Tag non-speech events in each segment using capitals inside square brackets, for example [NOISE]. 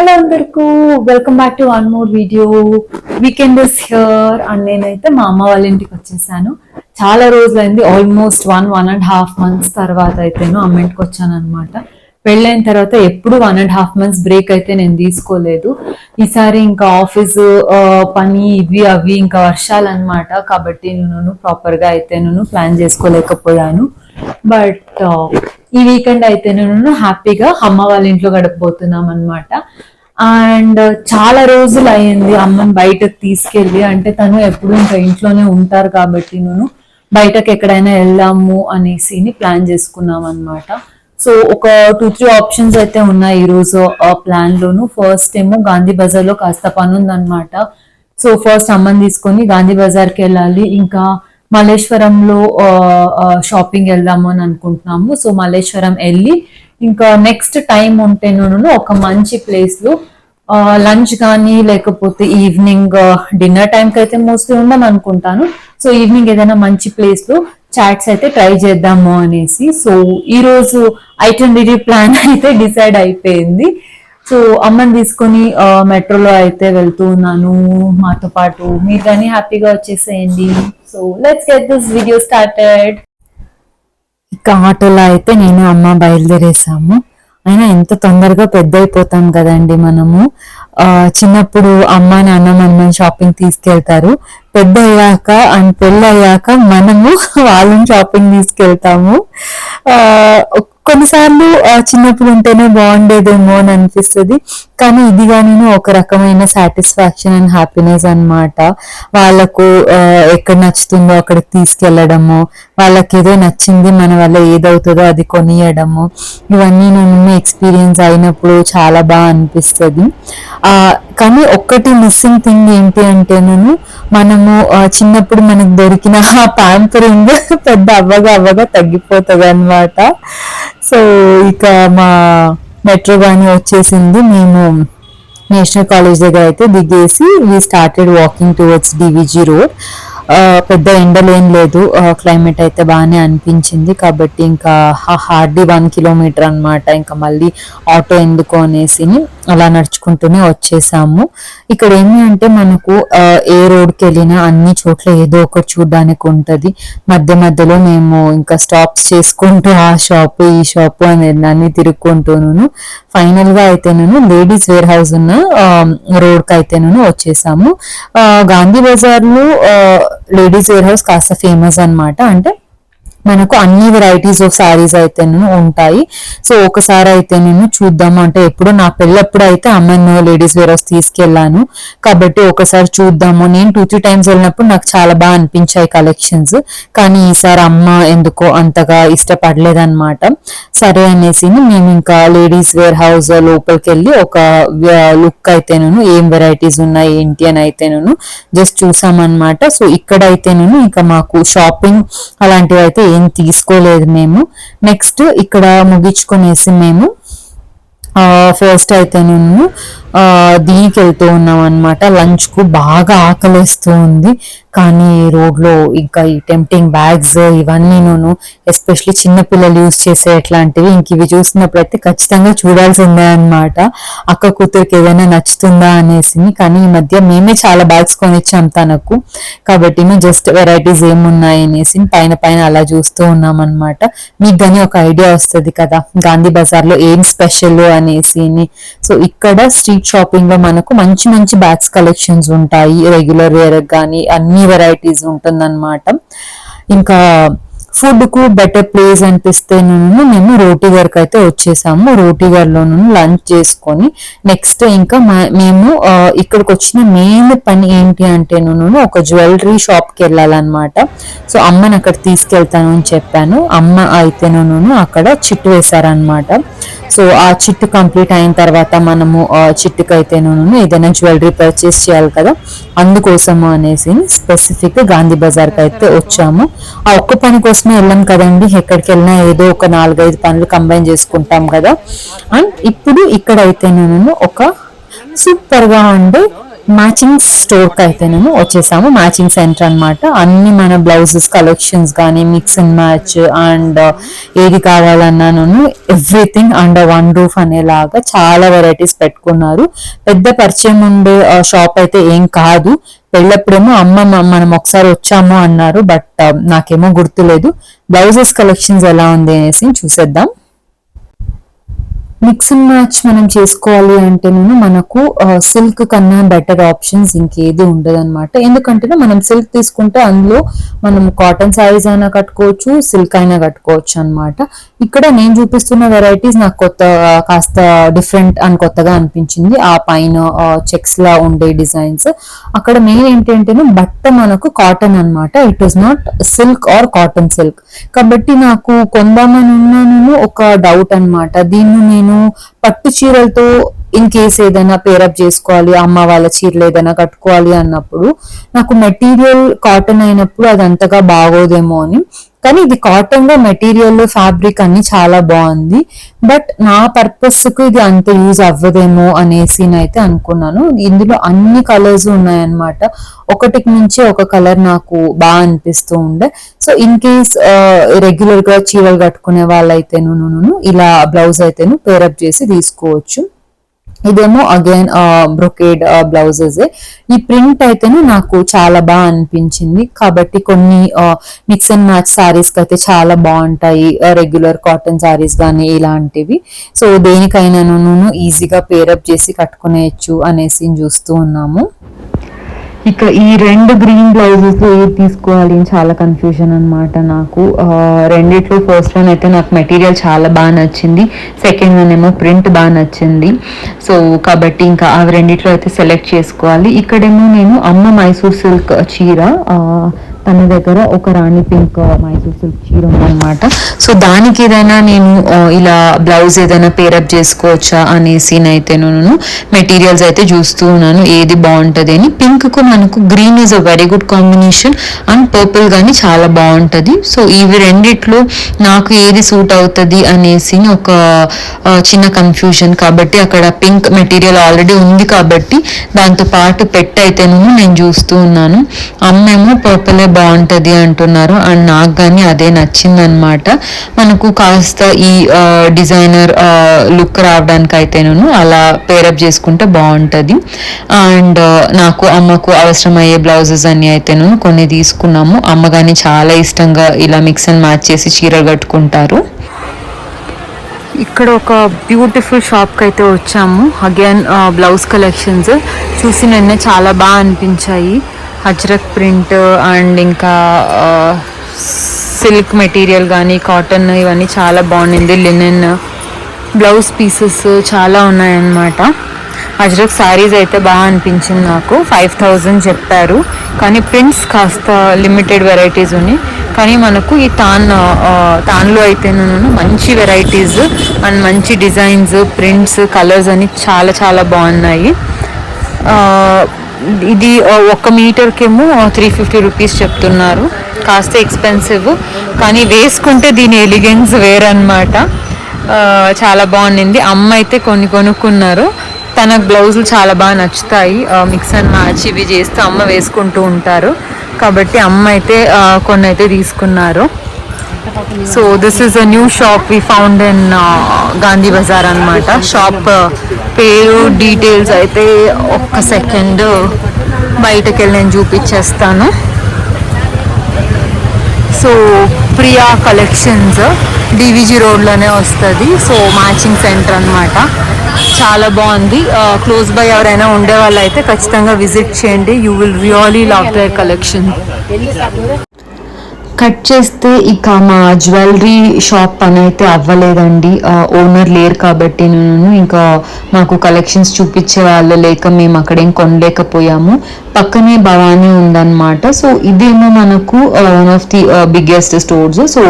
Hello అందరికీ welcome back to one more video weekend is here and నేనైతే మా అమ్మ వాళ్ళ ఇంటికి వచ్చేసాను. చాలా రోజులైంది almost one one and half months తర్వాత అయితేను అమ్మ ఇంటికి వచ్చాను అనమాట పెళ్ళైన తర్వాత ఎప్పుడు one and half months break అయితే నేను తీసుకోలేదు. ఈసారి ఇంకా ఆఫీస్ పని ఇవి అవి ఇంకా వర్షాలు అనమాట కాబట్టి నేను ప్రాపర్గా అయితే నేను ప్లాన్ చేసుకోలేకపోయాను. బట్ ఈ వీకెండ్ అయితే నేను హ్యాపీగా అమ్మ వాళ్ళ ఇంట్లో గడపబోతున్నాం అనమాట అండ్ చాలా రోజులు అయింది అమ్మని బయటకు తీసుకెళ్ళి. అంటే తను ఎప్పుడు ఇంకా ఇంట్లోనే ఉంటారు కాబట్టి నేను బయటకు ఎక్కడైనా వెళ్దాము అనేసి ప్లాన్ చేసుకున్నాం అనమాట సో ఒక టూ త్రీ ఆప్షన్స్ అయితే ఉన్నాయి ఈ రోజు ఆ ప్లాన్ లోను. ఫస్ట్ ఏమో గాంధీ బజార్లో కాస్త పని ఉందన్నమాట సో ఫస్ట్ అమ్మని తీసుకొని గాంధీ బజార్కి వెళ్ళాలి. ఇంకా మల్లేశ్వరంలో షాపింగ్ వెళ్దాము అని అనుకుంటున్నాము. సో మల్లేశ్వరం వెళ్ళి ఇంకా నెక్స్ట్ టైం ఉంటే ఒక మంచి ప్లేస్లో లంచ్ కానీ లేకపోతే ఈవినింగ్ డిన్నర్ టైంకి అయితే మోస్ట్లీ ఉందని అనుకుంటాను. సో ఈవినింగ్ ఏదైనా మంచి ప్లేస్లో చాట్స్ అయితే ట్రై చేద్దాము అనేసి. సో ఈరోజు ఐటెన్ ఐటెండరీ ప్లాన్ అయితే డిసైడ్ అయిపోయింది. సో అమ్మని తీసుకొని మెట్రోలో అయితే వెళ్తూ ఉన్నాను మాతో పాటు. మీరు కానీ హ్యాపీగా వచ్చేసేయండి. So let's get this video started ఇక ఆటోలో అయితే నేను అమ్మ బయలుదేరేసాము. అయినా ఎంత తొందరగా పెద్ద అయిపోతాం కదండి మనము. చిన్నప్పుడు అమ్మ నాన్న మనల్ని షాపింగ్ తీసుకెళ్తారు. పెద్ద అయ్యాక అండ్ పెళ్ళి అయ్యాక మనము [LAUGHS] వాళ్ళని షాపింగ్ తీసుకెళ్తాము. కొన్నిసార్లు చిన్నప్పుడు ఉంటేనే బాగుండేదేమో అని అనిపిస్తుంది. కానీ ఇది కానీ ఒక రకమైన సాటిస్ఫాక్షన్ అండ్ హ్యాపీనెస్ అన్నమాట. వాళ్ళకు ఎక్కడ నచ్చుతుందో అక్కడికి తీసుకెళ్ళడము వాళ్ళకి ఏదో నచ్చింది మన వల్ల ఏదవుతుందో అది కొనియడము ఇవన్నీ నేను ఎక్స్పీరియన్స్ అయినప్పుడు చాలా బాగా అనిపిస్తుంది. ఆ కానీ ఒక్కటి మిస్సింగ్ థింగ్ ఏంటి అంటే నేను మనము చిన్నప్పుడు మనకు దొరికిన ఆ [LAUGHS] ప్యాంపరింగ్ పెద్ద అవ్వగా అవ్వగా తగ్గిపోతుంది అనమాట సో ఇక మా మెట్రో కానీ వచ్చేసింది. మేము నేషనల్ కాలేజ్ దగ్గర అయితే దిగేసి we started walking towards DVG road పెద్ద ఎండలు ఏం లేదు క్లైమేట్ అయితే బాగానే అనిపించింది. కాబట్టి ఇంకా హార్డ్లీ వన్ కిలోమీటర్ అన్నమాట. ఇంకా మళ్ళీ ఆటో ఎందుకు అనేసి అలా నడుచుకుంటూనే వచ్చేసాము. ఇక్కడ ఏమి అంటే మనకు ఏ రోడ్కి వెళ్ళినా అన్ని చోట్ల ఏదో ఒకటి చూడడానికి ఉంటుంది. మధ్య మధ్యలో మేము ఇంకా స్టాప్స్ చేసుకుంటూ ఆ షాప్ ఈ షాప్ అనేది అన్ని తిరుక్కుంటూను ఫైనల్గా అయితే నేను లేడీస్ వేర్ హౌస్ ఉన్న రోడ్కి అయితే నేను వచ్చేసాము గాంధీ బజార్లో లేడీస్ వేర్ హౌస్ కాస్త ఫేమస్ అన్నమాట. అంటే మనకు అన్ని వెరైటీస్ ఆఫ్ సారీస్ అయితే ఉంటాయి. సో ఒకసారి అయితే నేను చూద్దాము. అంటే ఎప్పుడు నా పెళ్ళప్పుడు అయితే అమ్మను లేడీస్ వేర్ హౌస్ తీసుకెళ్ళాను. కాబట్టి ఒకసారి చూద్దాము. నేను టూ త్రీ టైమ్స్ వెళ్ళినప్పుడు నాకు చాలా బాగా అనిపించాయి కలెక్షన్స్ కానీ ఈసారి అమ్మ ఎందుకో అంతగా ఇష్టపడలేదన్నమాట. సరే అనేసి మేము ఇంకా లేడీస్ వేర్ హౌస్ లోపలికి వెళ్ళి ఒక లుక్ అయితే ఏం వెరైటీస్ ఉన్నాయి ఏంటి అని అయితే జస్ట్ చూసామన్నమాట. సో ఇక్కడ అయితే నేను ఇంకా మాకు షాపింగ్ అలాంటివి అయితే ఏం తీసుకోలేదు మేము. నెక్స్ట్ ఇక్కడ ముగించుకునేసి మేము ఫస్ట్ అయితే నేను దీనికి వెళ్తూ ఉన్నాం అనమాట లంచ్కు బాగా ఆకలిస్తూ ఉంది. కానీ రోడ్లో ఇంకా ఈ టెంప్టింగ్ బ్యాగ్స్ ఇవన్నీను ఎస్పెషలీ చిన్న పిల్లలు యూస్ చేసే అట్లాంటివి ఇంక ఇవి చూసినప్పుడు అయితే ఖచ్చితంగా చూడాల్సిందే అన్నమాట అక్క కూతురికి ఏదైనా నచ్చుతుందా అనేసి కానీ ఈ మధ్య మేమే చాలా బ్యాగ్స్ కొనిచ్చాం తనకు. కాబట్టి జస్ట్ వెరైటీస్ ఏమున్నాయి అనేసి పైన పైన అలా చూస్తూ ఉన్నాం అనమాట మీకు కానీ ఒక ఐడియా వస్తుంది కదా గాంధీ బజార్లో ఏం స్పెషల్ అనేసి సో ఇక్కడ స్ట్రీట్ షాపింగ్లో మనకు మంచి మంచి బ్యాగ్స్ కలెక్షన్స్ ఉంటాయి. రెగ్యులర్ వేర్ కానీ అన్ని వెరైటీస్ ఉంటుందన్నమాట. ఇంకా ఫుడ్కు బెటర్ ప్లేస్ అనిపిస్తే నేను మేము రోటీ గారికి అయితే వచ్చేసాము. రోటీ గారిలో లంచ్ చేసుకొని నెక్స్ట్ ఇంకా మేము ఇక్కడికి వచ్చిన మెయిన్ పని ఏంటి అంటే నేను ఒక జ్యువెలరీ షాప్కి వెళ్ళాలన్నమాట. సో అమ్మని అక్కడ తీసుకెళ్తాను అని చెప్పాను. అమ్మ అయితే నేను అక్కడ చిట్టు వేశారనమాట సో ఆ చిట్టు కంప్లీట్ అయిన తర్వాత మనము ఆ చిట్టుకు అయితే నేను ఏదైనా జ్యువెలరీ పర్చేస్ చేయాలి కదా. అందుకోసము అనేసి స్పెసిఫిక్ గాంధీ బజార్కి అయితే వచ్చాము. ఆ ఒక్క పని కోసం కోసమే వెళ్ళాం కదండి. ఎక్కడికి వెళ్ళినా ఏదో ఒక నాలుగైదు పనులు కంబైన్ చేసుకుంటాం కదా. అండ్ ఇప్పుడు ఇక్కడ అయితే నేను ఒక సూపర్గా ఉండే మ్యాచింగ్ స్టోర్కి అయితే నేను వచ్చేసాము. మ్యాచింగ్ సెంటర్ అన్నమాట. అన్ని మన బ్లౌజెస్ కలెక్షన్స్ కానీ మిక్స్ అండ్ మ్యాచ్ అండ్ ఏది కావాలన్నా ఎవ్రీథింగ్ అండర్ వన్ రూఫ్ అనేలాగా చాలా వెరైటీస్ పెట్టుకున్నారు. పెద్ద పరిచయం ఉండే uh, షాప్ అయితే ఏం కాదు. వెళ్ళప్పుడేమో అమ్మ మనం ఒకసారి వచ్చాము అన్నారు బట్ uh, నాకేమో గుర్తులేదు. బ్లౌజెస్ కలెక్షన్స్ ఎలా ఉంది అనేసి చూసేద్దాం. మిక్స్ అండ్ మ్యాచ్ మనం చేసుకోవాలి అంటే నేను మనకు సిల్క్ కన్నా బెటర్ ఆప్షన్స్ ఇంకేది ఉండదు అనమాట ఎందుకంటే మనం సిల్క్ తీసుకుంటే అందులో మనం కాటన్ శారీస్ అయినా కట్టుకోవచ్చు సిల్క్ అయినా కట్టుకోవచ్చు అన్నమాట. ఇక్కడ నేను చూపిస్తున్న వెరైటీస్ నాకు కొత్త కాస్త డిఫరెంట్ అని కొత్తగా అనిపించింది. ఆ పైన చెక్స్ లా ఉండే డిజైన్స్ అక్కడ మెయిన్ ఏంటంటే బట్ట మనకు కాటన్ అన్నమాట. It is not silk or cotton silk కాబట్టి నాకు కొందామని ఉన్నాను ఒక డౌట్ అన్నమాట. దీన్ని నేను పట్టు చీరలతో ఇన్ కేస్ ఏదైనా పేరప్ చేసుకోవాలి అమ్మ వాళ్ళ చీరలు ఏదైనా కట్టుకోవాలి అన్నప్పుడు నాకు మెటీరియల్ కాటన్ అయినప్పుడు అది అంతగా బాగోదేమో అని కానీ ఇది కాటన్లో మెటీరియల్ ఫ్యాబ్రిక్ అన్ని చాలా బాగుంది. బట్ నా పర్పస్కు ఇది అంత యూజ్ అవ్వదేమో అనేసి అయితే అనుకున్నాను. ఇందులో అన్ని కలర్స్ ఉన్నాయన్నమాట. ఒకటికి మించి ఒక కలర్ నాకు బాగా అనిపిస్తూ ఉండే. సో ఇన్ కేస్ రెగ్యులర్గా చీరలు కట్టుకునే వాళ్ళైతేను నును ఇలా బ్లౌజ్ అయితేను పేరప్ చేసి తీసుకోవచ్చు. ఇదేమో అగైన్ బ్రొకేడ్ బ్లౌజెస్ ఈ ప్రింట్ అయితేనే నాకు చాలా బాగా అనిపించింది. కాబట్టి కొన్ని మిక్స్ అండ్ మ్యాచ్ శారీస్కి అయితే చాలా బాగుంటాయి. రెగ్యులర్ కాటన్ సారీస్ కానీ ఇలాంటివి. సో దేనికైనా దేనికైనాను ఈజీగా పేరప్ చేసి కట్టుకునేయచ్చు అనేసి చూస్తూ ఉన్నాము. ఇక ఈ రెండు గ్రీన్ బ్లౌజెస్ ఏది తీసుకోవాలి అని చాలా కన్ఫ్యూజన్ అనమాట నాకు. రెండిట్లో ఫస్ట్ వన్ అయితే నాకు మెటీరియల్ చాలా బాగా నచ్చింది. సెకండ్ వన్ ఏమో ప్రింట్ బాగా నచ్చింది. సో కాబట్టి ఇంకా ఆ రెండిట్లో అయితే సెలెక్ట్ చేసుకోవాలి. ఇక్కడేమో నేను అమ్మ మైసూర్ సిల్క్ చీర తన దగ్గర ఒక రాణి పింక్ మైసూర్ సిల్క్ చీర ఉందన్నమాట. సో దానికి ఏదైనా నేను ఇలా బ్లౌజ్ ఏదైనా పేరప్ చేసుకోవచ్చా అనేసి అయితే నేను మెటీరియల్స్ అయితే చూస్తూ ఉన్నాను ఏది బాగుంటుంది అని. పింక్కు మనకు green is a very good combination and purple కానీ చాలా బాగుంటుంది. సో ఇవి రెండిట్లో నాకు ఏది సూట్ అవుతుంది అనేసి ఒక చిన్న కన్ఫ్యూజన్ కాబట్టి అక్కడ పింక్ మెటీరియల్ ఆల్రెడీ ఉంది కాబట్టి దాంతో పాటు పెట్ అయితేను నేను చూస్తూ ఉన్నాను. అమ్మేమో పర్పులే బాగుంటుంది అంటున్నారు. అండ్ నాకు కానీ అదే నచ్చిందనమాట మనకు కాస్త ఈ డిజైనర్ లుక్ రావడానికి అయితేను అలా పేరప్ చేసుకుంటే బాగుంటుంది. అండ్ నాకు అమ్మకు అవసరమయ్యే బ్లౌజెస్ అన్ని అయితేను కొన్ని తీసుకున్నాము. అమ్మ కానీ చాలా ఇష్టంగా ఇలా మిక్స్ అండ్ మ్యాచ్ చేసి చీర కట్టుకుంటారు. ఇక్కడ ఒక బ్యూటిఫుల్ షాప్కి అయితే వచ్చాము అగైన్ బ్లౌజ్ కలెక్షన్స్ చూసి నిన్న చాలా బాగా అనిపించాయి. అజ్రక్ ప్రింట్ అండ్ ఇంకా సిల్క్ మెటీరియల్ కానీ కాటన్ ఇవన్నీ చాలా బాగుండింది. లినెన్ బ్లౌజ్ పీసెస్ చాలా ఉన్నాయన్నమాట. అజ్రక్ సారీస్ అయితే బాగా అనిపించింది నాకు. ఫైవ్ థౌజండ్ చెప్పారు. కానీ ప్రింట్స్ కాస్త లిమిటెడ్ వెరైటీస్ ఉన్నాయి. కానీ మనకు ఈ తాన్ తాన్లో అయితేనూ మంచి వెరైటీస్ అండ్ మంచి డిజైన్స్ ప్రింట్స్ కలర్స్ అని చాలా చాలా బాగున్నాయి. ఇది ఒక ఒక్క మీటర్కేమో త్రీ ఫిఫ్టీ రూపీస్ చెప్తున్నారు. కాస్త ఎక్స్పెన్సివ్ కానీ వేసుకుంటే దీని ఎలిగెన్స్ వేరన్నమాట. చాలా బాగుండింది. అమ్మ అయితే కొన్ని కొనుక్కున్నారు. తనకు బ్లౌజులు చాలా బాగా నచ్చుతాయి. మిక్స్ అండ్ మ్యాచ్ ఇవి చేస్తూ అమ్మ వేసుకుంటూ ఉంటారు. కాబట్టి అమ్మ అయితే కొన్ని అయితే తీసుకున్నారు. So this is a new shop we found in Gandhi Bazaar అనమాట షాప్ పేరు డీటెయిల్స్ అయితే ఒక్క సెకండ్ బయటకు వెళ్ళి నేను చూపించేస్తాను. సో ప్రియా కలెక్షన్స్ డివిజీ రోడ్లోనే వస్తుంది. సో మ్యాచింగ్ సెంటర్ అనమాట చాలా బాగుంది. Uh, క్లోజ్ బై ఎవరైనా ఉండే వాళ్ళు అయితే ఖచ్చితంగా విజిట్ చేయండి. You will really love their collection cut చేస్తే ఇక మా జ్యువెలరీ షాప్ పని అయితే అవ్వలేదండి. ఓనర్ లేరు కాబట్టి నేను ఇంకా మాకు కలెక్షన్స్ చూపించే వాళ్ళు లేక మేము అక్కడేం కొనలేకపోయాము. పక్కనే భవానీ ఉందన్నమాట. సో ఇదేమో మనకు one of the biggest stores so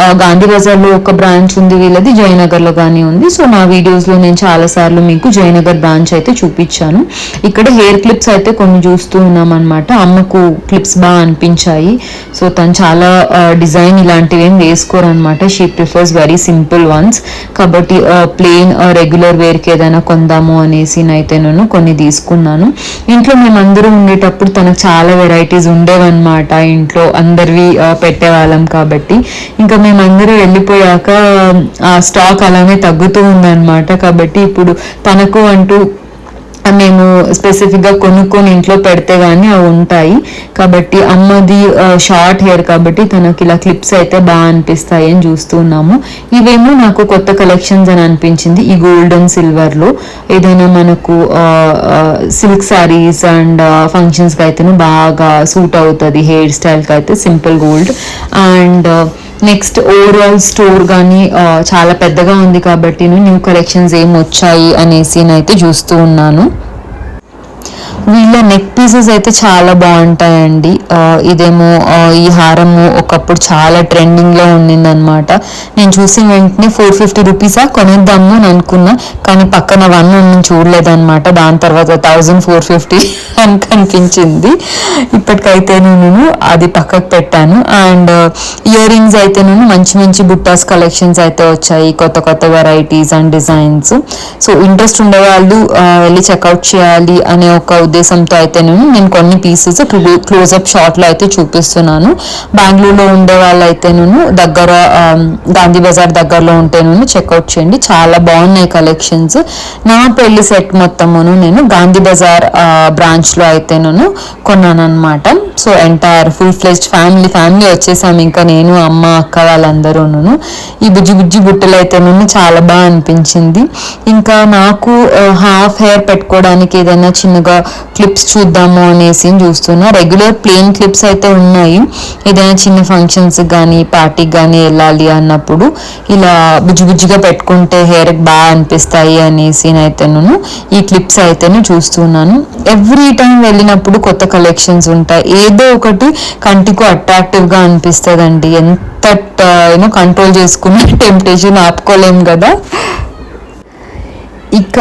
uh, Gandhi బజార్లో ఒక బ్రాంచ్ ఉంది వీళ్ళది జయనగర్లో కానీ ఉంది. సో నా వీడియోస్లో నేను చాలా సార్లు మీకు జయనగర్ బ్రాంచ్ అయితే చూపించాను. ఇక్కడ హెయిర్ క్లిప్స్ అయితే కొన్ని చూస్తూ ఉన్నాం అనమాట అమ్మకు క్లిప్స్ బాగా అనిపించాయి. సో తను చాలా uh, డిజైన్ ఇలాంటివి ఏం వేసుకోరనమాట she prefers very simple ones కాబట్టి ప్లెయిన్ రెగ్యులర్ వేర్కి ఏదైనా కొందాము అనేసి అయితే నేను కొన్ని తీసుకున్నాను. ఇంట్లో మేమందరూ ఉండేటప్పుడు తనకు చాలా వెరైటీస్ ఉండేవన్నమాట. ఇంట్లో అందరివి పెట్టేవాళ్ళం కాబట్టి. ఇంకా మేమందరూ వెళ్ళిపోయాక ఆ స్టాక్ అలానే తగ్గుతూ ఉందన్నమాట. కాబట్టి ఇప్పుడు తనకు అంటూ మేము స్పెసిఫిక్గా కొనుక్కొని ఇంట్లో పెడితే కానీ అవి ఉంటాయి. కాబట్టి అమ్మది షార్ట్ హెయిర్ కాబట్టి తనకి ఇలా క్లిప్స్ అయితే బాగా అనిపిస్తాయి అని చూస్తున్నాము ఇవేమో నాకు కొత్త కలెక్షన్స్ అని అనిపించింది. ఈ గోల్డ్ అండ్ సిల్వర్లో ఏదైనా మనకు సిల్క్ సారీస్ అండ్ ఫంక్షన్స్కి అయితేనే బాగా సూట్ అవుతుంది హెయిర్ స్టైల్కి అయితే simple gold and next overall store కానీ చాలా పెద్దగా ఉంది కాబట్టి న్యూ కలెక్షన్స్ ఏం వచ్చాయి అనేసి అయితే చూస్తూ ఉన్నాను. వీళ్ళ నెక్ పీసెస్ అయితే చాలా బాగుంటాయండి. ఇదేమో ఈ హారము ఒకప్పుడు చాలా ట్రెండింగ్లో ఉండింది అనమాట నేను చూసిన వెంటనే ఫోర్ ఫిఫ్టీ రూపీసా కొనేద్దాము అని అనుకున్నా. కానీ పక్కన వన్ నేను చూడలేదనమాట దాని తర్వాత థౌజండ్ ఫోర్ ఫిఫ్టీ [LAUGHS] అని కనిపించింది ఇప్పటికైతే నేను అది పక్కకు పెట్టాను. అండ్ ఇయర్ రింగ్స్ అయితే నేను మంచి మంచి బుట్టాస్ కలెక్షన్స్ అయితే వచ్చాయి. కొత్త కొత్త varieties and designs so interest ఉండేవాళ్ళు వెళ్ళి చెక్అవుట్ చేయాలి అనే ఒక ఉద్దేశంతో అయితే నేను నేను కొన్ని పీసెస్ క్లోజప్ షాట్లో అయితే చూపిస్తున్నాను. బెంగళూరులో ఉండే వాళ్ళు అయితే నేను దగ్గర గాంధీ బజార్ దగ్గరలో ఉంటే నేను చెక్అవుట్ చేయండి. చాలా బాగున్నాయి కలెక్షన్స్ నా పెళ్ళి సెట్ మొత్తమును నేను గాంధీ బజార్ బ్రాంచ్లో అయితే నేను కొన్నాను అనమాట so entire full fledged family family వచ్చేసాము. ఇంకా నేను అమ్మ అక్క వాళ్ళందరూను ఈ బుజ్జి బుజ్జి బుట్టలు అయితే నేను చాలా బాగా అనిపించింది. ఇంకా నాకు హాఫ్ హెయిర్ పెట్టుకోవడానికి ఏదైనా చిన్నగా క్లిప్స్ చూద్దాము అనేసి చూస్తున్నా. రెగ్యులర్ ప్లెయిన్ క్లిప్స్ అయితే ఉన్నాయి. ఏదైనా చిన్న ఫంక్షన్స్ కానీ పార్టీకి కానీ వెళ్ళాలి అన్నప్పుడు ఇలా బుజ్జిబుజ్జిగా పెట్టుకుంటే హెయిర్కి బాగా అనిపిస్తాయి అనేసి అయితే నేను ఈ క్లిప్స్ అయితేను చూస్తున్నాను. ఎవ్రీ టైం వెళ్ళినప్పుడు కొత్త కలెక్షన్స్ ఉంటాయి. ఏదో ఒకటి కంటికి అట్రాక్టివ్గా అనిపిస్తుంది అనిపిస్తుందండి. ఎంత యూనో కంట్రోల్ చేసుకున్న [LAUGHS] టెంప్టేషన్ ఆపుకోలేము కదా. ఇక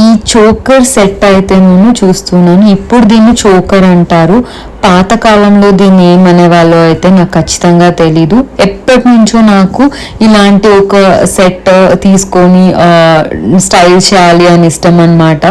ఈ చోకర్ సెట్ అయితే నేను చూస్తున్నాను. ఇప్పుడు దీన్ని చోకర్ అంటారు. పాత కాలంలో దీన్ని ఏమనే వాళ్ళు అయితే నాకు ఖచ్చితంగా తెలీదు. ఎప్పటి నుంచో నాకు ఇలాంటి ఒక సెట్ తీసుకొని స్టైల్ చేయాలి అని ఇష్టం అనమాట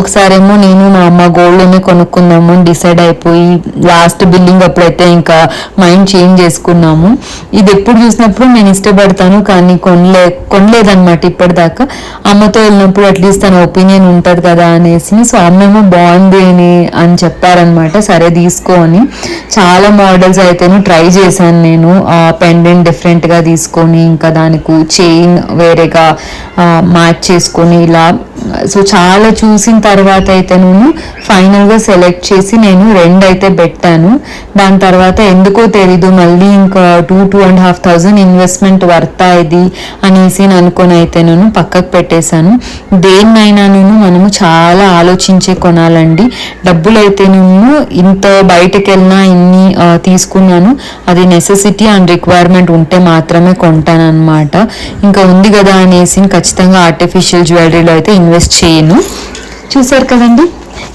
ఒకసారేమో నేను మా అమ్మ గోల్డ్లోనే కొనుక్కుందాము అని డిసైడ్ అయిపోయి లాస్ట్ బిల్డింగ్ అప్పుడైతే ఇంకా మైండ్ చేంజ్ చేసుకున్నాము. ఇది ఎప్పుడు చూసినప్పుడు నేను ఇష్టపడతాను కానీ కొనలే కొనలేదన్నమాట ఇప్పటిదాకా. అమ్మతో వెళ్ళినప్పుడు అట్లీస్ట్ తన ఒపీనియన్ ఉంటుంది కదా అనేసి సో అమ్మేమో బాగుంది అని అని చెప్పారనమాట సరే తీసుకో తీసుకొని చాలా మోడల్స్ అయితే ట్రై చేశాను నేను. పెండెంట్ డిఫరెంట్గా తీసుకొని ఇంకా దానికి చైన్ వేరేగా మ్యాచ్ చేసుకొని ఇలా సో చాలా చూసిన తర్వాత అయితే నేను ఫైనల్గా సెలెక్ట్ చేసి నేను రెండు అయితే పెట్టాను. దాని తర్వాత ఎందుకో తెలీదు మళ్ళీ ఇంకా two two and half thousand investment వర్తా ఇది అనేసి నేను అనుకొని అయితే నేను పక్కకు పెట్టేశాను. దేన్నైనా నేను మనము చాలా ఆలోచించే కొనాలండి. డబ్బులు అయితే నేను ఇంత బయటకు వెళ్ళినా ఇన్ని తీసుకున్నాను. అది నెసెసిటీ అండ్ రిక్వైర్మెంట్ ఉంటే మాత్రమే కొంటాను అనమాట ఇంకా ఉంది కదా అనేసి ఖచ్చితంగా ఆర్టిఫిషియల్ జ్యువెలరీలో అయితే ఇన్వెస్ట్ చేయను. చూసారు కదండి?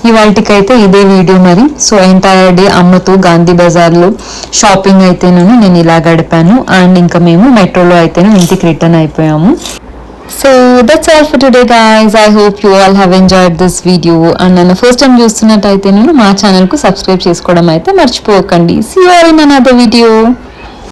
ఇవాళకైతే ఇదే వీడియో మరి. సో ఎంటైర్ డే అమ్మతో గాంధీ బజార్లో షాపింగ్ అయితేనూ నేను ఇలా గడిపాను. అండ్ ఇంకా మేము మెట్రోలో అయితేనే ఇంటికి రిటర్న్ అయిపోయాము. So that's all for today guys I hope you all have enjoyed this video and నన్ను ఫస్ట్ టైం చూస్తున్నట్టయితే నేను మా ఛానల్కు సబ్స్క్రైబ్ చేసుకోవడం అయితే మర్చిపోకండి. See you in another video